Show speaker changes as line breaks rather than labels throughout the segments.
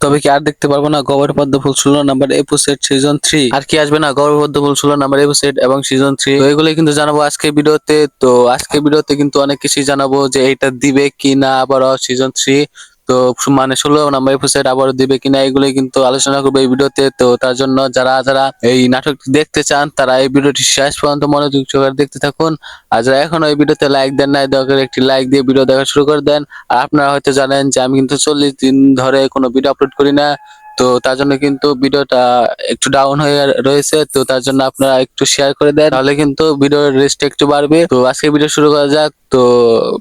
তবে কি আর দেখতে পারব না? গবর পদ্ম ফুল ষোলো নাম্বার এপিসোড সিজন থ্রি আর কি আসবে না? গবর পদ্ম ফুল ষোলো নাম্বার এপিসোড এবং সিজন থ্রি তো এগুলোই কিন্তু জানাব আজকে ভিডিওতে। তো আজকে ভিডিওতে কিন্তু অনেক কিছুই জানাব যে এটা দিবে কি না আবার সিজন থ্রি তো মানে ষোলো নাম্বার এপিসোড আবার দিবে কিনা এগুলো কিন্তু আলোচনা করবে এই ভিডিওতে। তো তার জন্য যারা যারা এই নাটক দেখতে চান, তারা এই ভিডিওটি শেষ পর্যন্ত মনোযোগ সহকারে দেখতে থাকুন। আর যারা এখনও এই ভিডিওতে লাইক দেন নাই, দয়া করে একটি লাইক দিয়ে ভিডিও দেখা শুরু করে দেন। আর আপনারা হয়তো জানেন যে আমি কিন্তু চল্লিশ দিন ধরে কোনো ভিডিও আপলোড করি না। তো তার জন্য কিন্তু ভিডিওটা একটু ডাউন হয়ে রয়েছে, তো তার জন্য আপনারা একটু শেয়ার করে দেন। তাহলে কিন্তু ভিডিওর রেস্ট একটু বাড়বে। তো আজকে ভিডিও শুরু করা যাক। তো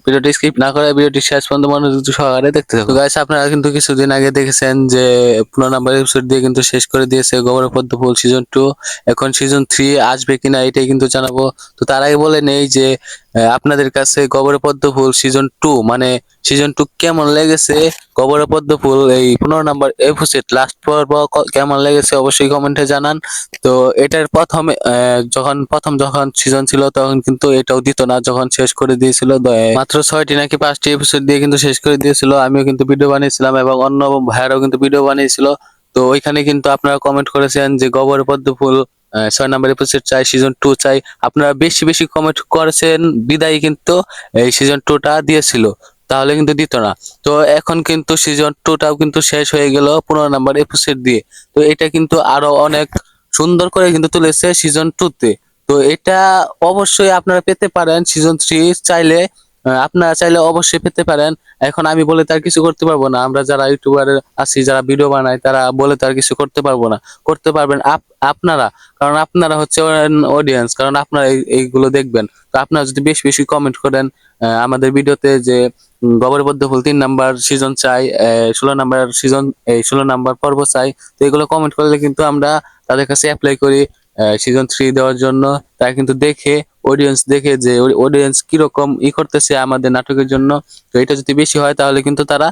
ভিডিওটি স্কিপ না করে ভিডিওটি শেষ পর্যন্ত মনোযোগ সহকারে দেখতে থাকুন। গাইস আপনারা কিন্তু কিছুদিন আগে দেখেছেন যে পনেরো নাম্বার এপিসোড দিয়ে কিন্তু শেষ করে দিয়েছে গোবর পদ্ম ফুল সিজন টু এখন সিজন থ্রি আসবে কিনা এটাই কিন্তু জানাব। তো তার আগে বলে নেই যে আপনাদের কাছে গোবর পদ্ম ফুল সিজন টু মানে সিজন টু কেমন লেগেছে? গোবর পদ্ম ফুল, এই পনেরো নাম্বার এপিসোড লাস্ট পর্ব কেমন লেগেছে অবশ্যই কমেন্টে জানান। তো এটার প্রথমে যখন, প্রথম যখন সিজন ছিল তখন কিন্তু এটাও দিত না, যখন শেষ করে দিয়েছিল মাত্র ছয়টি নাকি পাঁচটি এপিসোড দিয়ে কিন্তু শেষ করে দিয়েছিল। আমিও কিন্তু ভিডিও বানিয়েছিলাম এবং অন্য ভাইয়ারাও কিন্তু ভিডিও বানিয়েছিল। তো ওইখানে কিন্তু আপনারা কমেন্ট করেছেন যে গোবর পদ্ম ফুল ছয় নাম্বার এপিসোড চাই সিজন টু চাই। আপনারা বেশি বেশি কমেন্ট করেছেন, বিদায় কিন্তু এই সিজন টুটা দিয়েছিল। তাহলে কিন্তু দিত না। তো এখন কিন্তু সিজন টুটাও কিন্তু শেষ হয়ে গেল পনেরো নাম্বার এপিসোড দিয়ে। তো এটা কিন্তু আরও অনেক সুন্দর করে কিন্তু তুলেছে সিজন টুতে তো। এটা অবশ্যই আপনারা পেতে পারেন। সিজন থ্রি চাইলে আপনারা চাইলে অবশ্যই পেতে পারেন। এখন আমি বলে তার কিছু করতে পারব না। আমরা যারা ইউটিউবার আছি যারা ভিডিও বানাই তারা বলে তার কিছু করতে পারব না। করতে পারবেন আপ- আপনারা। কারণ আপনারা হচ্ছে অডিয়েন্স কারণ আপনারা এই- এইগুলো দেখবেন। তো আপনারা যদি বেশি বেশি কমেন্ট করেন আমাদের ভিডিওতে যে উম, গবর পদ্ম ফুল তিন নাম্বার সিজন চাই ষোলো নাম্বার সিজন এই ষোলো নাম্বার পর্ব চাই তো এগুলো কমেন্ট করলে কিন্তু আমরা তাদের কাছে অ্যাপ্লাই করি। সিজন থ্রি দেওয়ার জন্য। তারা কিন্তু দেখে অডিয়েন্স দেখে যে অডিয়েন্স কীরকম ই করতেছে আমাদের নাটকের জন্য। তো এটা যদি বেশি হয়, তাহলে কিন্তু তারা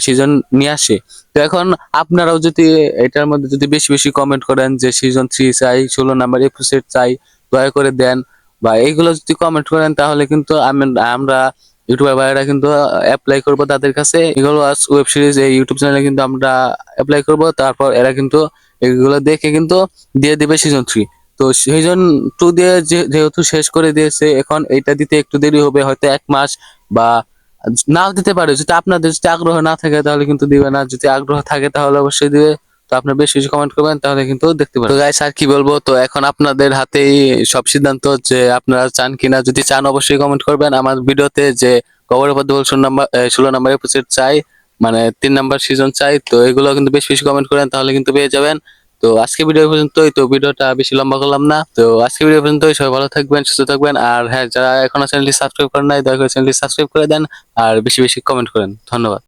সিজন নিয়ে আসে। তো এখন আপনারাও যদি এটার মধ্যে যদি বেশি বেশি কমেন্ট করেন যে সিজন থ্রি চাই, ষোলো নাম্বার এপিসোড চাই, দয়া করে দেন। বা এইগুলো যদি কমেন্ট করেন, তাহলে কিন্তু আমি- আমরা ইউটিউবার ভাইয়েরা কিন্তু অ্যাপ্লাই করব তাদের কাছে। এগুলো ওয়েব সিরিজ এই ইউটিউব চ্যানেলে কিন্তু আমরা অ্যাপ্লাই করব। তারপর এরা কিন্তু এগুলো দেখে কিন্তু দিয়ে দিবে সিজন থ্রি তো সিজন টু দিয়ে যেহেতু শেষ করে দিয়েছে, এখন এটা দিতে একটু দেরি হবে, হয়তো এক মাস বা নাও দিতে পারে। যদি আপনাদের যদি আগ্রহ না থাকে, তাহলে কিন্তু দিবে না। যদি আগ্রহ থাকে, তাহলে অবশ্যই দিবে। তো আপনারা বেশি বেশি কমেন্ট করবেন, তাহলে কিন্তু দেখতে পারেন তো গাইস আর কি বলব? তো এখন আপনাদের হাতেই সব সিদ্ধান্ত যে আপনারা চান কিনা। যদি চান, অবশ্যই কমেন্ট করবেন। আমার ভিডিওতে যে কবর পদ্ম ষোলো নাম্বার ষোলো নাম্বার এপিসোড চাই। মানে তিন নাম্বার সিজন চাই, তো এগুলো কিন্তু বেশ বেশি কমেন্ট করেন, তাহলে কিন্তু পেয়ে যাবেন। তো আজকে ভিডিও পর্যন্তই, তো ভিডিওটা বেশি লম্বা করলাম না। তো আজকে ভিডিও পর্যন্তই, সবাই ভালো থাকবেন, সুস্থ থাকবেন, আর হ্যাঁ যারা এখনও চ্যানেলটি সাবস্ক্রাইব করেন নাই, দয়া করে চ্যানেলটি সাবস্ক্রাইব করে দেন, আর বেশি বেশি কমেন্ট করেন। ধন্যবাদ।